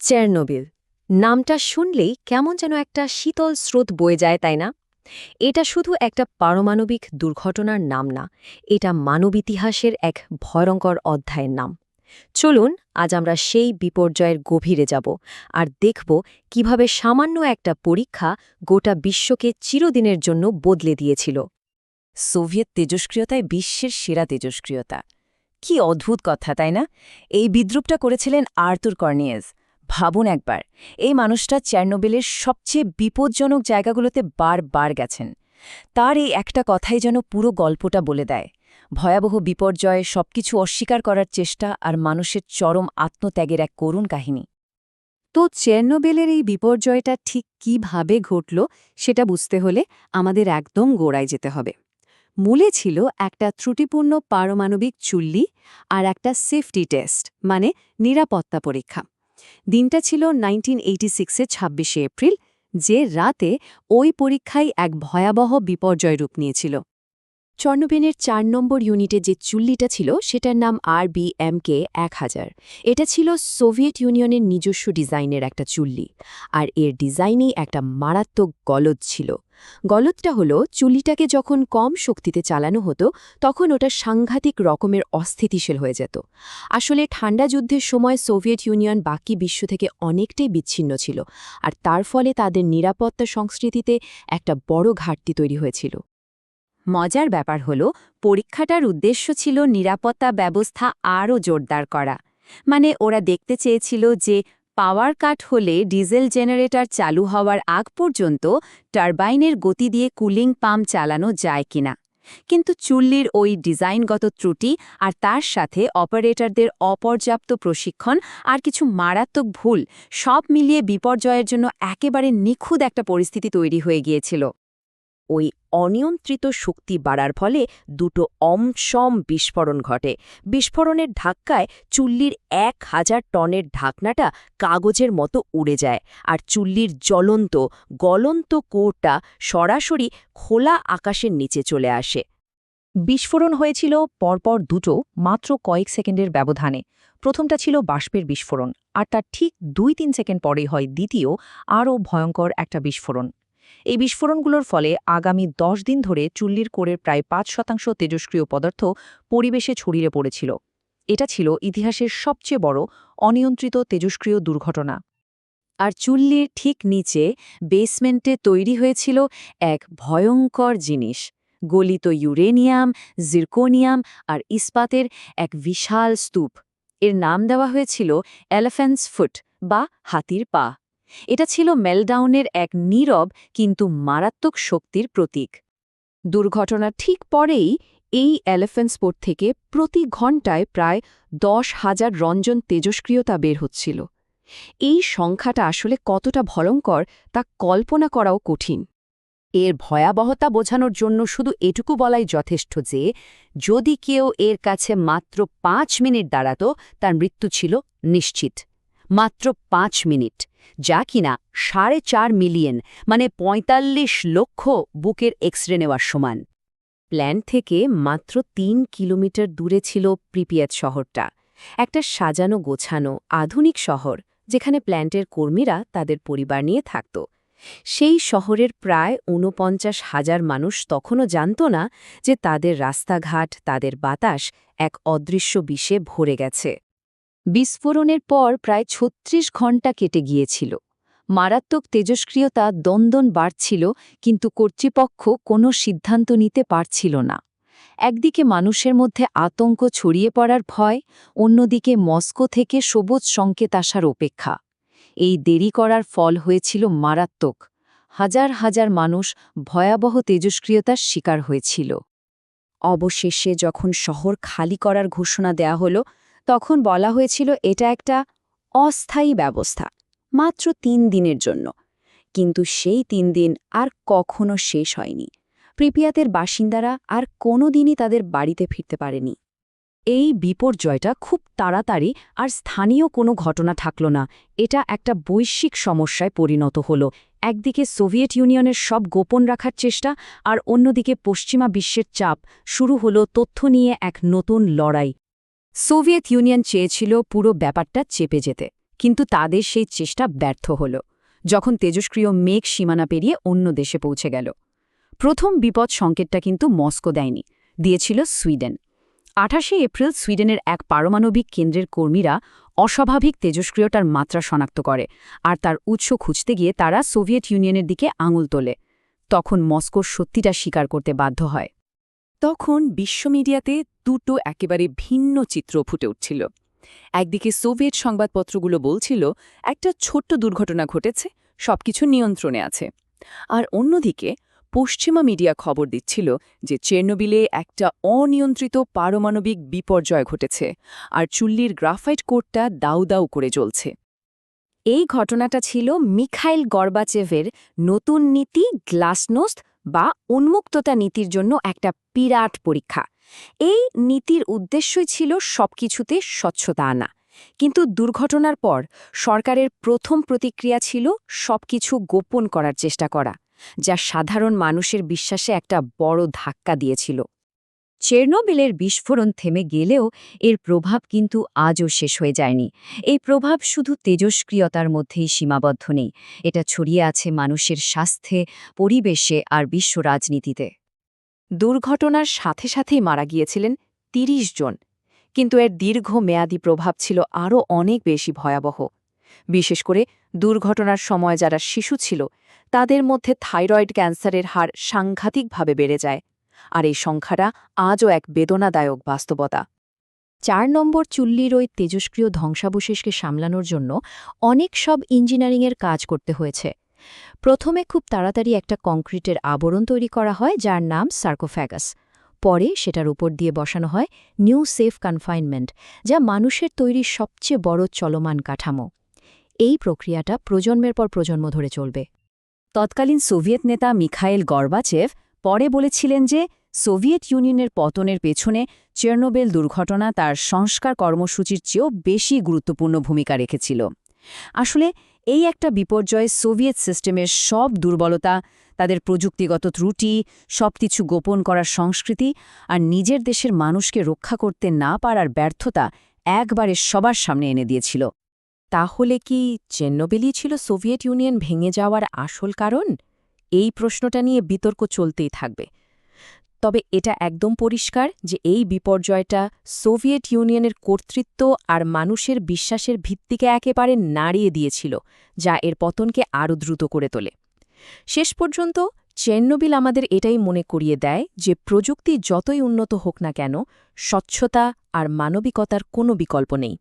Chernobyl. নামটা শুনলেই কেমন যেন একটা শীতল স্রোত বয়ে যায়, তাই না? এটা শুধু একটা পারমাণবিক দুর্ঘটনার নাম না, এটা মানব ইতিহাসের এক ভয়ঙ্কর অধ্যায়ের নাম। চলুন, আজ আমরা সেই বিপর্যয়ের গভীরে যাব আর দেখব কীভাবে সামান্য একটা পরীক্ষা গোটা বিশ্বকে চিরদিনের জন্য বদলে দিয়েছিল। সোভিয়েত তেজস্ক্রিয়তায় বিশ্বের সেরা তেজস্ক্রিয়তা। কি অদ্ভুত কথা, তাই না? এই বিদ্রুপটা করেছিলেন আর্তুর কর্নিয়েজ ভাবুন একবার, এই মানুষটা চেরনোবেলের সবচেয়ে বিপজ্জনক জায়গাগুলোতে বারবার গেছেন। তার এই একটা কথাই যেন পুরো গল্পটা বলে দেয়। ভয়াবহ বিপর্যয়ে সবকিছু অস্বীকার করার চেষ্টা আর মানুষের চরম আত্মত্যাগের এক করুণ কাহিনী। তো চেরনোবেলের এই বিপর্যয়টা ঠিক কীভাবে ঘটল সেটা বুঝতে হলে আমাদের একদম গোড়ায় যেতে হবে। মূলে ছিল একটা ত্রুটিপূর্ণ পারমাণবিক চুল্লি আর একটা সেফটি টেস্ট মানে নিরাপত্তা পরীক্ষা। দিনটা ছিল নাইনটিন এইটি সিক্সের ছাব্বিশে এপ্রিল, যে রাতে ওই পরীক্ষায় এক ভয়াবহ বিপর্যয় রূপ নিয়েছিল। চর্ণবেনের চার নম্বর ইউনিটে যে চুল্লিটা ছিল, সেটার নাম আর বি এম কে এক হাজার। এটা ছিল সোভিয়েত ইউনিয়নের নিজস্ব ডিজাইনের একটা চুল্লি। আর এর ডিজাইনেই একটা মারাত্মক গলদ ছিল। গলদটা হলো, চুল্লিটাকে যখন কম শক্তিতে চালানো হতো, তখন ওটা সাংঘাতিক রকমের অস্থিতিশীল হয়ে যেত। আসলে ঠান্ডা যুদ্ধের সময় সোভিয়েত ইউনিয়ন বাকি বিশ্ব থেকে অনেকটাই বিচ্ছিন্ন ছিল। আর তার ফলে তাদের নিরাপত্তা সংস্কৃতিতে একটা বড় ঘাটতি তৈরি হয়েছিল। মজার ব্যাপার হল, পরীক্ষাটার উদ্দেশ্য ছিল নিরাপত্তা ব্যবস্থা আরও জোরদার করা। মানে ওরা দেখতে চেয়েছিল যে, পাওয়ার কাট হলে ডিজেল জেনারেটর চালু হওয়ার আগ পর্যন্ত টারবাইনের গতি দিয়ে কুলিং পাম্প চালানো যায় কিনা। কিন্তু চুল্লির ওই ডিজাইনগত ত্রুটি আর তার সাথে অপারেটরদের অপর্যাপ্ত প্রশিক্ষণ আর কিছু মারাত্মক ভুল সব মিলিয়ে বিপর্যয়ের জন্য একেবারে নিখুঁত একটা পরিস্থিতি তৈরি হয়ে গিয়েছিল। ওই অনিয়ন্ত্রিত শক্তি বাড়ার ফলে দুটো অমসম বিস্ফোরণ ঘটে। বিস্ফোরণের ধাক্কায় চুল্লির এক হাজার টনের ঢাকনাটা কাগজের মতো উড়ে যায় আর চুল্লির জ্বলন্ত, গলন্ত কোরটা সরাসরি খোলা আকাশের নিচে চলে আসে। বিস্ফোরণ হয়েছিল পরপর দুটো মাত্র কয়েক সেকেন্ডের ব্যবধানে। প্রথমটা ছিল বাষ্পের বিস্ফোরণ, আর তার ঠিক দুই তিন সেকেন্ড পরেই হয় দ্বিতীয়, আরও ভয়ঙ্কর একটা বিস্ফোরণ। এই বিস্ফোরণগুলোর ফলে আগামী দশ দিন ধরে চুল্লির কোরের প্রায় পাঁচ শতাংশ তেজস্ক্রিয় পদার্থ পরিবেশে ছড়িয়ে পড়েছিল। এটা ছিল ইতিহাসের সবচেয়ে বড় অনিয়ন্ত্রিত তেজস্ক্রিয় দুর্ঘটনা। আর চুল্লির ঠিক নিচে বেসমেন্টে তৈরি হয়েছিল এক ভয়ঙ্কর জিনিস। গলিত ইউরেনিয়াম, জিরকোনিয়াম আর ইস্পাতের এক বিশাল স্তূপ। এর নাম দেওয়া হয়েছিল এলিফ্যান্টস ফুট বা হাতির পা। এটা ছিল মেলডাউনের এক নীরব কিন্তু মারাত্মক শক্তির প্রতীক। দুর্ঘটনার ঠিক পরেই এই এলিফ্যান্ট স্পোর্ট থেকে প্রতি ঘণ্টায় প্রায় দশ হাজার রঞ্জন তেজস্ক্রিয়তা বের হচ্ছিল। এই সংখ্যাটা আসলে কতটা ভয়ঙ্কর তা কল্পনা করাও কঠিন। এর ভয়াবহতা বোঝানোর জন্য শুধু এটুকু বলাই যথেষ্ট যে, যদি কেউ এর কাছে মাত্র পাঁচ মিনিট দাঁড়াত, তার মৃত্যু ছিল নিশ্চিত। মাত্র পাঁচ মিনিট, যা কিনা সাড়ে চার মিলিয়ন মানে ৪৫ লক্ষ বুকের এক্সরে নেওয়ার সমান। প্ল্যান থেকে মাত্র তিন কিলোমিটার দূরে ছিল প্রিপিয়াত শহরটা, একটা সাজানো গোছানো আধুনিক শহর, যেখানে প্ল্যান্টের কর্মীরা তাদের পরিবার নিয়ে থাকত। সেই শহরের প্রায় ঊনপঞ্চাশ হাজার মানুষ তখনও জানত না যে তাদের রাস্তাঘাট, তাদের বাতাস এক অদৃশ্য বিষে ভরে গেছে। বিস্ফোরণের পর প্রায় ছত্রিশ ঘণ্টা কেটে গিয়েছিল। মারাত্মক তেজস্ক্রিয়তা দন্দন বাড়ছিল, কিন্তু কর্তৃপক্ষ কোনো সিদ্ধান্ত নিতে পারছিল না। একদিকে মানুষের মধ্যে আতঙ্ক ছড়িয়ে পড়ার ভয়, অন্যদিকে মস্কো থেকে সবুজ সংকেত আসার অপেক্ষা। এই দেরি করার ফল হয়েছিল মারাত্মক। হাজার হাজার মানুষ ভয়াবহ তেজস্ক্রিয়তার শিকার হয়েছিল। অবশেষে যখন শহর খালি করার ঘোষণা দেয়া হলো তখন বলা হয়েছিল এটা একটা অস্থায়ী ব্যবস্থা, মাত্র তিন দিনের জন্য। কিন্তু সেই তিন দিন আর কখনো শেষ হয়নি। প্রিপিয়াতের বাসিন্দারা আর কোনো দিনই তাদের বাড়িতে ফিরতে পারেনি। এই বিপর্যয়টা খুব তাড়াতাড়ি আর স্থানীয় কোনো ঘটনা থাকল না। এটা একটা বৈশ্বিক সমস্যায় পরিণত হল। একদিকে সোভিয়েত ইউনিয়নের সব গোপন রাখার চেষ্টা আর অন্যদিকে পশ্চিমা বিশ্বের চাপ। শুরু হল তথ্য নিয়ে এক নতুন লড়াই। সোভিয়েত ইউনিয়ন চেয়েছিল পুরো ব্যাপারটা চেপে যেতে, কিন্তু তাদের সেই চেষ্টা ব্যর্থ হল, যখন তেজস্ক্রিয় মেঘ সীমানা পেরিয়ে অন্য দেশে পৌঁছে গেল। প্রথম বিপদ সংকেতটা কিন্তু মস্কো দেয়নি, দিয়েছিল সুইডেন। আঠাশে এপ্রিল সুইডেনের এক পারমাণবিক কেন্দ্রের কর্মীরা অস্বাভাবিক তেজস্ক্রিয়তার মাত্রা শনাক্ত করে আর তার উৎস খুঁজতে গিয়ে তারা সোভিয়েত ইউনিয়নের দিকে আঙুল তোলে, তখন মস্কোর সত্যিটা স্বীকার করতে বাধ্য হয়। তখন বিশ্ব মিডিয়াতে দুটো একেবারে ভিন্ন চিত্র ফুটে উঠছিল। একদিকে সোভিয়েত সংবাদপত্রগুলো বলছিল, একটা ছোট্ট দুর্ঘটনা ঘটেছে, সবকিছু নিয়ন্ত্রণে আছে। আর অন্যদিকে, পশ্চিমা মিডিয়া খবর দিচ্ছিল যে চেরনোবিলে একটা অনিয়ন্ত্রিত পারমাণবিক বিপর্যয় ঘটেছে, আর চুল্লির গ্রাফাইট কোটটা দাউ দাউ করে জ্বলছে। এই ঘটনাটা ছিল মিখাইল গর্বাচেভের নতুন নীতি গ্লাসনোস্ট বা উন্মুক্ততা নীতির জন্য একটা বিরাট পরীক্ষা। এই নীতির উদ্দেশ্যই ছিল সবকিছুতে স্বচ্ছতা আনা। কিন্তু দুর্ঘটনার পর সরকারের প্রথম প্রতিক্রিয়া ছিল সবকিছু গোপন করার চেষ্টা করা, যা সাধারণ মানুষের বিশ্বাসে একটা বড় ধাক্কা দিয়েছিল। চেরনোবিলের বিস্ফোরণ থেমে গেলেও এর প্রভাব কিন্তু আজও শেষ হয়ে যায়নি। এই প্রভাব শুধু তেজস্ক্রিয়তার মধ্যেই সীমাবদ্ধ নেই, এটা ছড়িয়ে আছে মানুষের স্বাস্থ্যে, পরিবেশে আর বিশ্ব রাজনীতিতে। দুর্ঘটনার সাথে সাথেই মারা গিয়েছিলেন ৩০ জন। কিন্তু এর দীর্ঘ মেয়াদী প্রভাব ছিল আরও অনেক বেশি ভয়াবহ। বিশেষ করে দুর্ঘটনার সময় যারা শিশু ছিল, তাদের মধ্যে থাইরয়েড ক্যান্সারের হার সাংঘাতিকভাবে বেড়ে যায়, আর এই সংখ্যাটা আজও এক বেদনাদায়ক বাস্তবতা। চার নম্বর চুল্লির ওই তেজস্ক্রিয় ধ্বংসাবশেষকে সামলানোর জন্য অনেক সব ইঞ্জিনিয়ারিংয়ের কাজ করতে হয়েছে। প্রথমে খুব তাড়াতাড়ি একটা কংক্রিটের আবরণ তৈরি করা হয়, যার নাম সার্কোফ্যাগাস। পরে সেটার উপর দিয়ে বসানো হয় নিউ সেফ কনফাইনমেন্ট, যা মানুষের তৈরি সবচেয়ে বড় চলমান কাঠামো। এই প্রক্রিয়াটা প্রজন্মের পর প্রজন্ম ধরে চলবে। তৎকালীন সোভিয়েত নেতা মিখাইল গর্বাচেভ পরে বলেছিলেন যে, সোভিয়েত ইউনিয়নের পতনের পেছনে চেরনোবেল দুর্ঘটনা তার সংস্কার কর্মসূচির চেয়েও বেশি গুরুত্বপূর্ণ ভূমিকা রেখেছিল। আসলে এই একটা বিপর্যয় সোভিয়েত সিস্টেমের সব দুর্বলতা, তাদের প্রযুক্তিগত ত্রুটি, সবকিছু গোপন করার সংস্কৃতি আর নিজের দেশের মানুষকে রক্ষা করতে না পারার ব্যর্থতা একবারে সবার সামনে এনে দিয়েছিল। তাহলে কি চেন্নবেলি ছিল সোভিয়েত ইউনিয়ন ভেঙে যাওয়ার আসল কারণ? এই প্রশ্নটা নিয়ে বিতর্ক চলতেই থাকবে। তবে এটা একদম পরিষ্কার যে এই বিপর্যয়টা সোভিয়েত ইউনিয়নের কর্তৃত্ব আর মানুষের বিশ্বাসের ভিত্তিকে একেবারে নাড়িয়ে দিয়েছিল, যা এর পতনকে আরও দ্রুত করে তোলে। শেষ পর্যন্ত চেন্নবিল আমাদের এটাই মনে করিয়ে দেয় যে প্রযুক্তি যতই উন্নত হোক না কেন, স্বচ্ছতা আর মানবিকতার কোনো বিকল্প নেই।